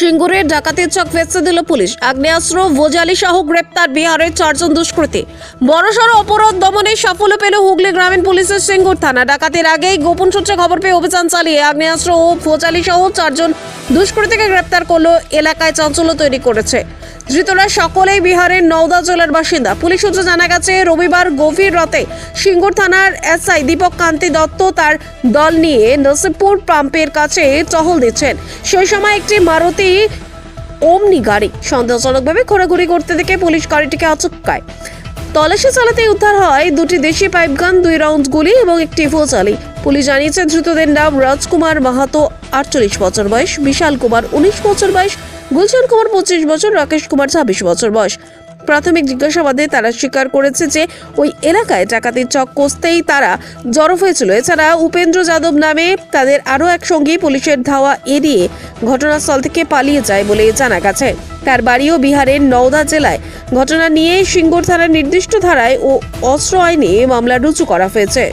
সিঙ্গুরের ডাকাতির চক ফেসে দিল পুলিশ। আগ্নেয়াস্ত্র ভোজালি সহ গ্রেপ্তার বিহারের চারজন দুষ্কৃতী। বড়সড় অপরাধ দমনে সাফল্য পেল হুগলি গ্রামীণ পুলিশের সিঙ্গুর থানা। ডাকাতির আগেই গোপন সূত্রে খবর পেয়ে অভিযান চালিয়ে আগ্নেয়াস্ত্র ও ভোজালি সহ চারজন দুষ্কৃতীকে গ্রেপ্তার করল এলাকায় চাঞ্চল্য তৈরি করেছে। ধৃতরা সকলেই বিহারের নওদা জেলার বাসিন্দা। পুলিশ সূত্রে জানা গেছে, রবিবার গভীর রাতে সিঙ্গুর থানার এসআই দীপক কান্তি দত্ত তার দল নিয়ে নসিবপুর পাম্পের কাছে টহল দিচ্ছেন। সেই সময় একটি মারুতি ওমনি গাড়ি সন্দেহজনকভাবে ঘোরাঘুরি করতে দেখে পুলিশ গাড়িটিকে আচমকায় তল্লাশি চালাতে উদ্ধার হয় দুটি দেশি পাইপগান দুই রাউন্ড গুলি এবং একটি ভোজালি। পুলিশ জানিয়েছে, ধৃতদের নাম রাজকুমার মাহাতো, আটচল্লিশ বছর বয়স, বিশাল কুমার, উনিশ বছর বয়স, গুলশান কুমার, পঁচিশ বছর, রাকেশ কুমার, ছাব্বিশ বছর বয়স। প্রাথমিক জিজ্ঞাসাবাদে তারা স্বীকার করেছে যে ওই এলাকায় ডাকাতির চক কষতেই তারা জড়ো হয়েছিল। এছাড়া উপেন্দ্র যাদব নামে তাদের আরও এক সঙ্গী পুলিশের ধাওয়া এড়িয়ে ঘটনাস্থল থেকে পালিয়ে যায় বলে জানা গেছে। তার বাড়িও বিহারের নওদা জেলায়। ঘটনা নিয়ে সিঙ্গুর থানার নির্দিষ্ট ধারায় ও অস্ত্র আইনে মামলা রুজু করা হয়েছে।